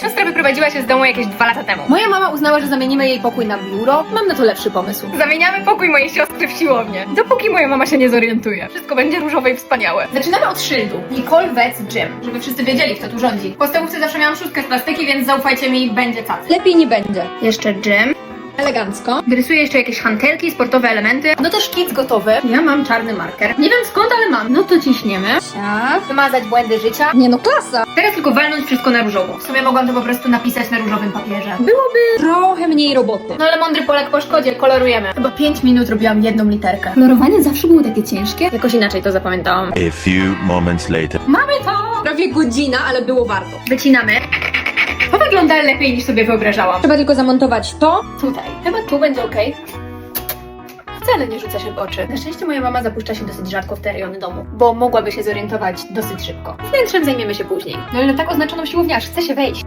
siostra wyprowadziła się z domu jakieś dwa lata temu. Moja mama uznała, że zamienimy jej pokój na biuro. Mam na to lepszy pomysł. Zamieniamy pokój mojej siostry w siłownię. Dopóki moja mama się nie zorientuje. Wszystko będzie różowe i wspaniałe. Zaczynamy od szyldu. Nicole Vets Gym, żeby wszyscy wiedzieli, kto tu rządzi. W podstawówce zawsze miałam szóstkę z plastyki, więc zaufajcie mi, będzie cacy. Lepiej nie będzie. Jeszcze gym. Elegancko. Wyrysuję jeszcze jakieś hantelki, sportowe elementy. No to szkic gotowy. Ja mam czarny marker. Nie wiem skąd, ale mam. No to ciśniemy. Siak. Wymazać błędy życia. Nie no, klasa. Teraz tylko walnąć wszystko na różowo. W sumie mogłam to po prostu napisać na różowym papierze. Trochę mniej roboty. No ale mądry Polak po szkodzie, kolorujemy. Chyba 5 minut robiłam jedną literkę. Kolorowanie zawsze było takie ciężkie. Jakoś inaczej to zapamiętałam. A few moments later. Mamy to! Prawie godzina, ale było warto. Wycinamy. Wygląda lepiej niż sobie wyobrażałam. Trzeba tylko zamontować to. Tutaj. Chyba tu będzie ok. Wcale nie rzuca się w oczy. Na szczęście moja mama zapuszcza się dosyć rzadko w te rejony domu, bo mogłaby się zorientować dosyć szybko. Wnętrzem zajmiemy się później. No ale na tak oznaczoną siłownię aż chce się wejść.